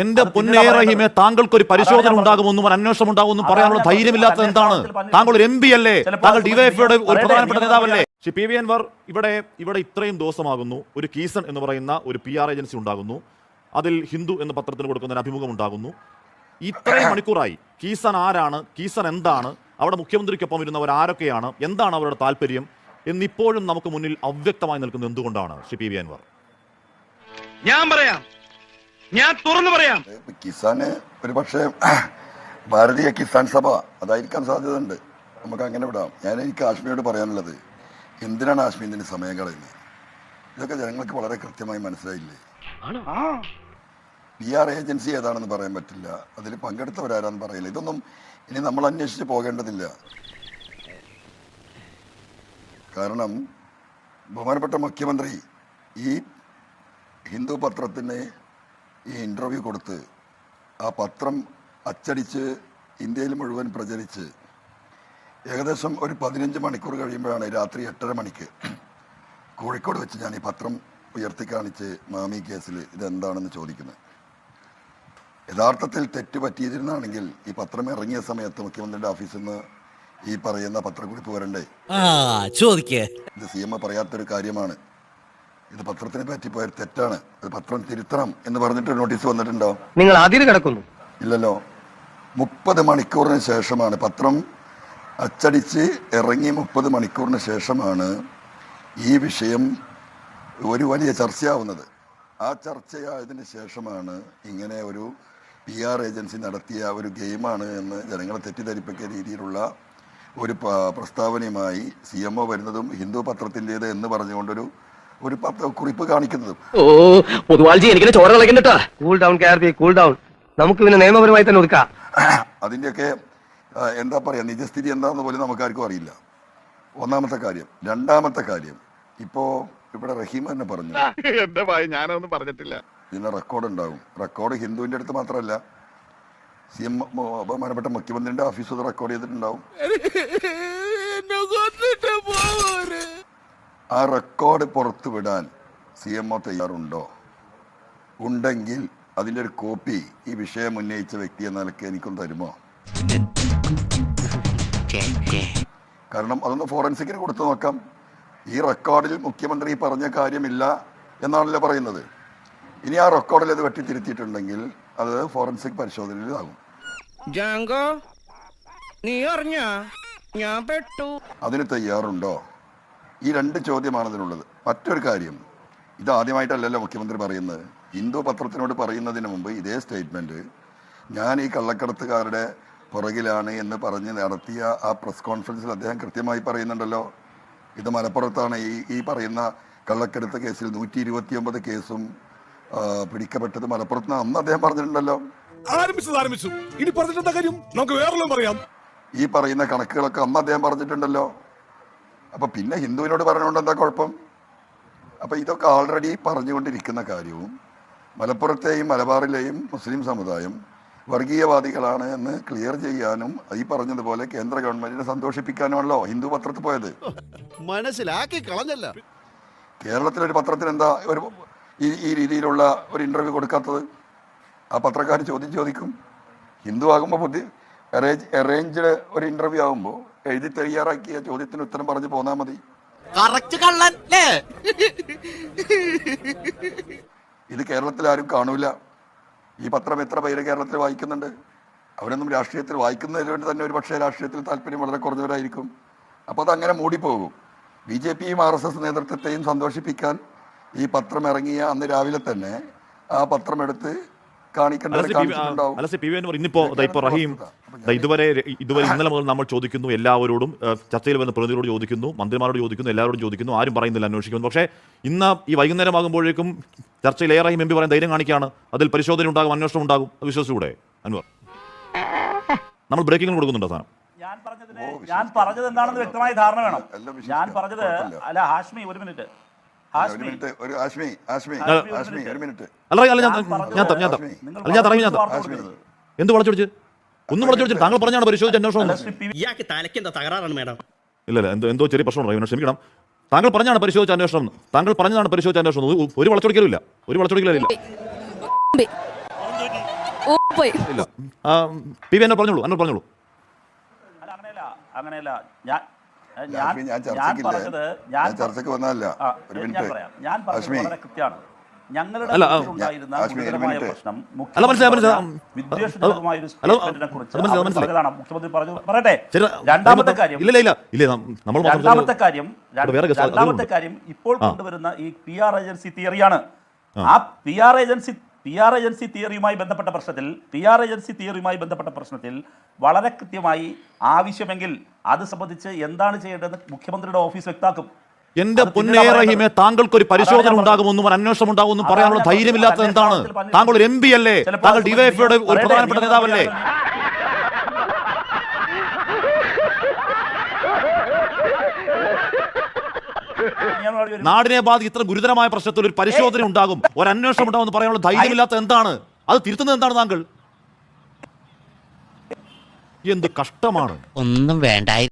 എന്റെ പൊന്നേ റഹീമെ താങ്കൾക്ക് ഒരു പരിശോധന ഉണ്ടാകുമെന്നും ഒരു അന്വേഷണം ഉണ്ടാകുമെന്നും പറയാനുള്ള ധൈര്യമില്ലാത്ത ധൈര്യമില്ലാത്തത് എന്താണ്? താങ്കൾ ഒരു എം പി അല്ലേ? താങ്കൾ ഡിവൈഎഫ്ഐയുടെ ഒരു പ്രധാനപ്പെട്ട നേതാവല്ലേ? പി വി അൻവർ ഇവിടെ ഇവിടെ ഇത്രയും ദിവസമാകുന്നു. ഒരു കീസൺ എന്ന് പറയുന്ന ഒരു പി ആർ ഏജൻസി ഉണ്ടാകുന്നു. അതിൽ ഹിന്ദു എന്ന പത്രത്തിന് കൊടുക്കുന്ന ഒരു അഭിമുഖം ഉണ്ടാകുന്നു. ഇത്രയും മണിക്കൂറായി. കീസൺ ആരാണ്? കീസൺ എന്താണ്? അവിടെ മുഖ്യമന്ത്രിക്കൊപ്പം ഇരുന്നവർ ആരൊക്കെയാണ്? എന്താണ് അവരുടെ താല്പര്യം? എന്നിപ്പോഴും നമുക്ക് മുന്നിൽ അവ്യക്തമായി നിൽക്കുന്നത് എന്തുകൊണ്ടാണ് ശ്രീ പി വി അൻവർ? ഞാൻ പറയാം. ഞാൻ തുറന്നു പറയാം. കിസാന് ഒരു പക്ഷേ ഭാരതീയ കിസാൻ സഭ അതായിരിക്കാൻ സാധ്യതയുണ്ട്. നമുക്ക് അങ്ങനെ വിടാം. ഞാൻ എനിക്ക് ആശ്മിയോട് പറയാനുള്ളത് എന്തിനാണ് ആശ്മി ഇതിന് സമയം കളയുന്നത്? ഇതൊക്കെ ജനങ്ങൾക്ക് വളരെ കൃത്യമായി മനസ്സിലായില്ലേ? പി ആർ ഏജൻസി ഏതാണെന്ന് പറയാൻ പറ്റില്ല. അതിൽ പങ്കെടുത്തവരാരാന്ന് പറയില്ല. ഇതൊന്നും ഇനി നമ്മൾ അന്വേഷിച്ച് പോകേണ്ടതില്ല. കാരണം ബഹുമാനപ്പെട്ട മുഖ്യമന്ത്രി ഈ ഹിന്ദു പത്രത്തിന് ഈ ഇന്റർവ്യൂ കൊടുത്ത് ആ പത്രം അച്ചടിച്ച് ഇന്ത്യയിൽ മുഴുവൻ പ്രചരിച്ച് ഏകദേശം ഒരു പതിനഞ്ച് മണിക്കൂർ കഴിയുമ്പോഴാണ് രാത്രി എട്ടര മണിക്ക് കോഴിക്കോട് വെച്ച് ഞാൻ ഈ പത്രം ഉയർത്തി കാണിച്ച് മാമി കേസിൽ ഇതെന്താണെന്ന് ചോദിക്കുന്നത്. യഥാർത്ഥത്തിൽ തെറ്റ് പറ്റിയിരുന്നാണെങ്കിൽ ഈ പത്രം ഇറങ്ങിയ സമയത്ത് മുഖ്യമന്ത്രിയുടെ ഓഫീസിൽ നിന്ന് ഈ പറയുന്ന പത്രക്കുറിപ്പ് വരണ്ടേ? ചോദിക്കേ. ഇത് സി എം പറയാത്തൊരു കാര്യമാണ്. ഇത് പത്രത്തിനെ പറ്റി പോയ തെറ്റാണ്. ഇത് പത്രം തിരുത്തണം എന്ന് പറഞ്ഞിട്ട് നോട്ടീസ് വന്നിട്ടുണ്ടോ? നിങ്ങൾ ആദ്യം കിടക്കുന്നു. ഇല്ലല്ലോ. മുപ്പത് മണിക്കൂറിന് ശേഷമാണ് പത്രം അച്ചടിച്ച് ഇറങ്ങി മുപ്പത് മണിക്കൂറിന് ശേഷമാണ് ഈ വിഷയം ഒരു വലിയ ചർച്ചയാവുന്നത്. ആ ചർച്ചയായതിന് ശേഷമാണ് ഇങ്ങനെ ഒരു പി ആർ ഏജൻസി നടത്തിയ ഒരു ഗെയിമാണ് എന്ന് ജനങ്ങളെ തെറ്റിദ്ധരിപ്പിക്കുന്ന രീതിയിലുള്ള ഒരു പ്രസ്താവനയുമായി സി എം ഒ വരുന്നതും ഹിന്ദു പത്രത്തിന്റേത് എന്ന് പറഞ്ഞുകൊണ്ടൊരു ഒരു കുറിപ്പ് കാണിക്കുന്നതും. ഓ പൊതുവാൾജി എനിക്കിനെ ചോര കളക്കണ്ടട്ടാ cool down K R P cool down നമുക്ക് പിന്നെ നിയമപരമായി തന്നെ ഒതുക്കാം. അതിന്റെയൊക്കെ എന്താ പറയുക നിജസ്ഥിതി എന്താണെന്ന് പോലും നമുക്കാർക്കും അറിയില്ല. ഒന്നാമത്തെ കാര്യം രണ്ടാമത്തെ കാര്യം ഇപ്പോൾ ഇവിടെ റഹീം തന്നെ പറഞ്ഞു. എന്റെ ഭയ ഞാനൊന്നും പറഞ്ഞിട്ടില്ല. ഇതിന് റെക്കോർഡ് ഉണ്ടാകും റെക്കോർഡ് ഹിന്ദുവിന്റെ അടുത്ത് മാത്രമല്ല സി എം ബഹുമാനപ്പെട്ട മുഖ്യമന്ത്രിയുടെ ഓഫീസ് റെക്കോർഡ് ചെയ്തിട്ടുണ്ടാവും. ആ റെക്കോർഡ് പുറത്തു വിടാൻ സി എം ഒ തയ്യാറുണ്ടോ? ഉണ്ടെങ്കിൽ അതിന്റെ ഒരു കോപ്പി ഈ വിഷയം ഉന്നയിച്ച വ്യക്തി എന്ന നിലയ്ക്ക് എനിക്കും തരുമോ? കാരണം അതൊന്ന് ഫോറൻസിക്കിന് കൊടുത്തു നോക്കാം. ഈ റെക്കോർഡിൽ മുഖ്യമന്ത്രി പറഞ്ഞ കാര്യമില്ല എന്നാണല്ലോ പറയുന്നത്. ഇനി ആ റെക്കോർഡിൽ അത് വെട്ടിത്തിരുത്തിയിട്ടുണ്ടെങ്കിൽ അത് ഫോറൻസിക് പരിശോധനയിലാകും. ജാങ്കോ നീ അറിഞ്ഞ? ഞാൻ പെട്ടു. അതിന് തയ്യാറുണ്ടോ? ഈ രണ്ട് ചോദ്യമാണ് ഇതിനുള്ളത്. മറ്റൊരു കാര്യം ഇത് ആദ്യമായിട്ടല്ലല്ലോ മുഖ്യമന്ത്രി പറയുന്നത്. ഹിന്ദു പത്രത്തിനോട് പറയുന്നതിന് മുമ്പ് ഇതേ സ്റ്റേറ്റ്മെന്റ് ഞാൻ ഈ കള്ളക്കടത്തുകാരുടെ പുറകിലാണ് എന്ന് പറഞ്ഞ് നടത്തിയ ആ പ്രസ് കോൺഫറൻസിൽ അദ്ദേഹം കൃത്യമായി പറയുന്നുണ്ടല്ലോ. ഇത് മലപ്പുറത്താണ്. ഈ ഈ പറയുന്ന കള്ളക്കടത്ത് കേസിൽ നൂറ്റി ഇരുപത്തിയൊമ്പത് കേസും പിടിക്കപ്പെട്ടത് മലപ്പുറത്ത് അന്ന് അദ്ദേഹം പറഞ്ഞിട്ടുണ്ടല്ലോ. ആരംഭിച്ചത് ആരംഭിച്ചു. ഇനി പറഞ്ഞിട്ടെന്താ കാര്യം? നമുക്ക് വേറെല്ലാം പറയാം. ഈ പറയുന്ന കണക്കുകളൊക്കെ അന്ന് അദ്ദേഹം പറഞ്ഞിട്ടുണ്ടല്ലോ. അപ്പൊ പിന്നെ ഹിന്ദുവിനോട് പറഞ്ഞുകൊണ്ട് എന്താ കുഴപ്പം? അപ്പൊ ഇതൊക്കെ ഓൾറെഡി പറഞ്ഞുകൊണ്ടിരിക്കുന്ന കാര്യവും മലപ്പുറത്തെയും മലബാറിലെയും മുസ്ലിം സമുദായം വർഗീയവാദികളാണ് എന്ന് ക്ലിയർ ചെയ്യാനും ഈ പറഞ്ഞതുപോലെ കേന്ദ്ര ഗവൺമെന്റിനെ സന്തോഷിപ്പിക്കാനുമല്ലോ ഹിന്ദു പത്രത്തിൽ പോയത്. മനസ്സിലാക്കി കളഞ്ഞല്ല. കേരളത്തിലൊരു പത്രത്തിന് എന്താ ഒരു ഈ ഈ രീതിയിലുള്ള ഒരു ഇന്റർവ്യൂ കൊടുക്കാത്തത്? ആ പത്രക്കാർ ചോദ്യം ചോദിക്കും. ഹിന്ദു ആകുമ്പോൾ ബുദ്ധി അറേഞ്ച് അറേഞ്ച്ഡ് ഒരു ഇന്റർവ്യൂ ആകുമ്പോൾ എഴുതി തയ്യാറാക്കിയ ചോദ്യത്തിന് ഉത്തരം പറഞ്ഞു പോന്നാ മതി. കള്ളൻ ഇത് കേരളത്തിൽ ആരും കാണൂല. ഈ പത്രം എത്ര പേര് കേരളത്തിൽ വായിക്കുന്നുണ്ട്? അവരൊന്നും രാഷ്ട്രീയത്തിൽ വായിക്കുന്നതിന് വേണ്ടി തന്നെ ഒരു പക്ഷേ രാഷ്ട്രീയത്തിൽ താല്പര്യം വളരെ കുറഞ്ഞവരായിരിക്കും. അപ്പോൾ അതങ്ങനെ മൂടിപ്പോകും. ബി ജെ പിയും ആർ എസ് എസ് നേതൃത്വത്തെയും സന്തോഷിപ്പിക്കാൻ ഈ പത്രം ഇറങ്ങിയ അന്ന് രാവിലെ തന്നെ ആ പത്രം എടുത്ത് കാണിക്കേണ്ടത് കാണിച്ചിട്ടുണ്ടാവും. ഇന്നിപ്പോ റഹീം ഇതുവരെ ഇതുവരെ ഇന്നലെ മുതൽ നമ്മൾ ചോദിക്കുന്നു എല്ലാവരോടും ചർച്ചയിൽ വന്ന പ്രതിനിധികളോട് ചോദിക്കുന്നു മന്ത്രിമാരോട് ചോദിക്കുന്നു എല്ലാവരോടും ചോദിക്കുന്നു ആരും പറയുന്നില്ല അന്വേഷിക്കുന്നു. പക്ഷേ ഇന്ന് ഈ വൈകുന്നേരമാകുമ്പോഴേക്കും ചർച്ചയിൽ റഹീം എം പി പറയാൻ ധൈര്യം കാണിക്കുകയാണ്. അതിൽ പരിശോധന ഉണ്ടാകും അന്വേഷണം ഉണ്ടാകും. അത് വിശ്വസിച്ചുകൂടെ അനുവർ നമ്മൾ ബ്രേക്കിംഗ് കൊടുക്കുന്നുണ്ടോ സാധനം? ഞാൻ പറഞ്ഞതിന് ഞാൻ പറഞ്ഞത് എന്താണെന്ന് വ്യക്തമായ ധാരണ വേണം. ഞാൻ പറഞ്ഞത് അല്ല ഹാഷ്മി ഒരു മിനിറ്റ്. ഒരു ഹാഷ്മി. മിനിറ്റ് ഒരു ഹാഷ്മി ഹാഷ്മി ഹാഷ്മി ഒരു മിനിറ്റ്. അല്ല അല്ല ഞാൻ ഞാൻ ഞാൻ ത- ഞാൻ ത- ആശ്മി. അല്ല ഞാൻ തറങ്ങി ഞാൻ ത- വാർത്ത ആശ്മി. കൊടുക്കരുത്. എന്ത് വളച്ചൊടിച്ച്? ഒന്നും വളച്ചൊടിച്ചില്ല താങ്കൾ പറഞ്ഞാണ് പരിശോധിച്ച് അന്വേഷണം ഇയാൾക്ക് തലയ്ക്ക് എന്താ തകരാറാണ് മേഡം? ഇല്ല ഇല്ല എന്തോ എന്തോ ചെറിയ പ്രശ്നമുണ്ടോ. ഇവനെ ക്ഷമിക്കണം. താങ്കൾ പറഞ്ഞാണ് പരിശോധിച്ച അന്വേഷണം? താങ്കൾ പറഞ്ഞതാണ് പരിശോധിച്ച അന്വേഷണം? ഒരു- വളച്ചൊടിക്കലില്ല ഒരു വളച്ചൊടിക്കലില്ല ഇല്ല. പി വി എന്നോട് പറഞ്ഞോളൂ എന്നോട് പറഞ്ഞോളൂ. അങ്ങനെയല്ല അങ്ങനെയല്ല. ഞാൻ ഞാൻ ഞാൻ ഞാൻ പറഞ്ഞത് ഞാൻ ചർച്ചയ്ക്ക് വന്നതല്ല. ഒരു ഞാൻ മിനിറ്റ്. പറയാം. ഞാൻ പറഞ്ഞത് വളരെ കൃത്യമാണ്. ഞങ്ങളുടെ ഉണ്ടായിരുന്ന ഗുരുതരമായ. പ്രശ്നം ഒരു സ്റ്റേറ്റ്മെന്റിനെ കുറിച്ച് മുഖ്യമന്ത്രി പറഞ്ഞു പറയട്ടെ രണ്ടാമത്തെ കാര്യം ഇല്ല ഇല്ല ഇല്ല നമ്മൾ മാത്രം രണ്ടാമത്തെ കാര്യം രണ്ടാമത്തെ കാര്യം ഇപ്പോൾ കൊണ്ടുവരുന്ന ഈ പി ആർ ഏജൻസി തിയറിയാണ് ആ. P R agency P R agency തിയറിയുമായി ബന്ധപ്പെട്ട പ്രശ്നത്തിൽ പി ആർ ഏജൻസി തിയറിയുമായി ബന്ധപ്പെട്ട പ്രശ്നത്തിൽ വളരെ കൃത്യമായി ആവശ്യമെങ്കിൽ അത് സംബന്ധിച്ച് എന്താണ് ചെയ്യേണ്ടതെന്ന് മുഖ്യമന്ത്രിയുടെ ഓഫീസ് വ്യക്താക്കും എന്റെ അത് പൊന്നേ പിന്നീട് താങ്കൾക്ക് ഒരു പരിശോധന ഉണ്ടാകുമെന്നും ഒരു അന്വേഷണം ഉണ്ടാകുമെന്നും പറയാനുള്ള ധൈര്യമില്ലാത്തത് എന്താണ്? താങ്കൾ ഒരു എം പി അല്ലേ? താങ്കൾ ഡിവൈഎഫ്ഐയുടെ ഒരു പ്രധാനപ്പെട്ട നേതാവല്ലേ? നാടിനെ ബാധി ഇത്ര ഗുരുതരമായ പ്രശ്നത്തിൽ ഒരു പരിശോധന ഉണ്ടാകും. ഒരു അന്വേഷണം ഉണ്ടാകുമെന്ന് പറയാനുള്ള ധൈര്യമില്ലാത്ത എന്താണ്? അത് തിരുത്തുന്നത് എന്താണ് താങ്കൾ? എന്ത് കഷ്ടമാണ്. ഒന്നും വേണ്ടായി.